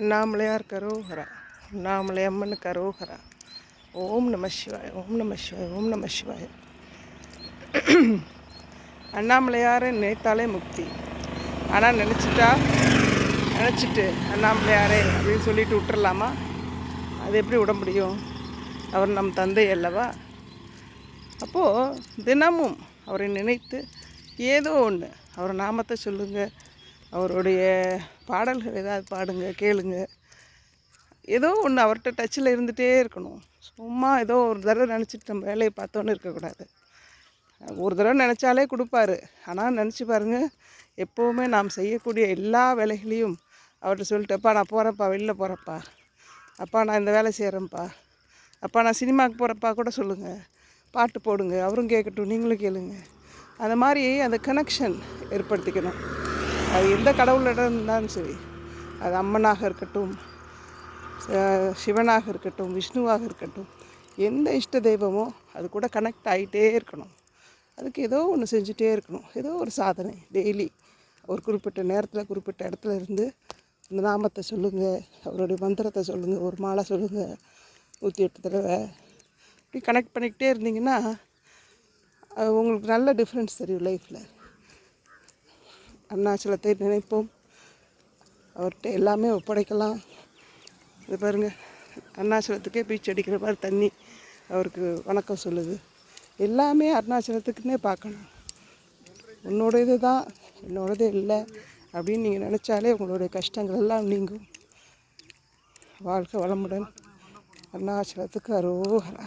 அண்ணாமலையார் கரோகரா அண்ணாமலை அம்மன் கரோகரா. ஓம் நம சிவாய் ஓம் நம சிவாய் ஓம் நம சிவாய். அண்ணாமலையாரை நினைத்தாலே முக்தி. ஆனால் நினச்சிட்டா நினச்சிட்டு அண்ணாமலையாரே அப்படின்னு சொல்லிட்டு விட்டுறலாமா? அது எப்படி விட முடியும்? அவர் நம் தந்தை அல்லவா? அப்போது தினமும் அவரை நினைத்து ஏதோ ஒன்று அவர் நாமத்தை சொல்லுங்கள் அவருடைய பாடல்கள் ஏதாவது பாடுங்க கேளுங்க. ஏதோ ஒன்று அவர்கிட்ட டச்சில் இருந்துகிட்டே இருக்கணும். சும்மா ஏதோ ஒரு தடவை நினச்சிட்டு நம்ம வேலையை பார்த்தோன்னு இருக்கக்கூடாது. ஒரு தடவை நினச்சாலே கொடுப்பாரு. ஆனால் நினச்சி பாருங்கள் எப்போவுமே நாம் செய்யக்கூடிய எல்லா வேலைகளையும் அவர்கிட்ட சொல்லிட்டப்பா நான் போகிறேன்ப்பா வெளில போகிறப்பா அப்பா நான் இந்த வேலை செய்கிறேன்ப்பா அப்பா நான் சினிமாவுக்கு போகிறப்பா கூட சொல்லுங்கள் பாட்டு போடுங்க அவரும் கேட்கட்டும் நீங்களும் கேளுங்க. அந்த மாதிரி அந்த கனெக்ஷன் ஏற்படுத்திக்கணும். அது எந்த கடவுளிடம் இருந்தாலும் சரி. அது அம்மனாக இருக்கட்டும் சிவனாக இருக்கட்டும் விஷ்ணுவாக இருக்கட்டும் எந்த இஷ்ட தெய்வமோ அது கூட கனெக்ட் ஆகிட்டே இருக்கணும். அதுக்கு ஏதோ ஒன்று செஞ்சுட்டே இருக்கணும். ஏதோ ஒரு சாதனை. டெய்லி ஒரு குறிப்பிட்ட நேரத்தில் குறிப்பிட்ட இடத்துல இருந்து இந்த நாமத்தை சொல்லுங்கள் அவருடைய மந்திரத்தை சொல்லுங்கள் ஒரு மாலை சொல்லுங்கள் நூற்றி எட்டு தடவை. இப்படி கனெக்ட் பண்ணிக்கிட்டே இருந்தீங்கன்னா உங்களுக்கு நல்ல டிஃப்ரென்ஸ் தெரியும் லைஃப்பில் அருணாச்சலத்தை நினைப்போம். அவர்கிட்ட எல்லாமே ஒப்படைக்கலாம். இது பாருங்கள் அருணாச்சலத்துக்கே பீச் அடிக்கிற மாதிரி தண்ணி அவருக்கு வணக்கம் சொல்லுது. எல்லாமே அருணாச்சலத்துக்குன்னே பார்க்கணும். உன்னோட இது தான் என்னோடது இல்லை அப்படின்னு நீங்கள் நினச்சாலே உங்களுடைய கஷ்டங்கள் எல்லாம் நீங்கும். வாழ்க்கை வளமுடன். அருணாச்சலத்துக்கு அரோகரா.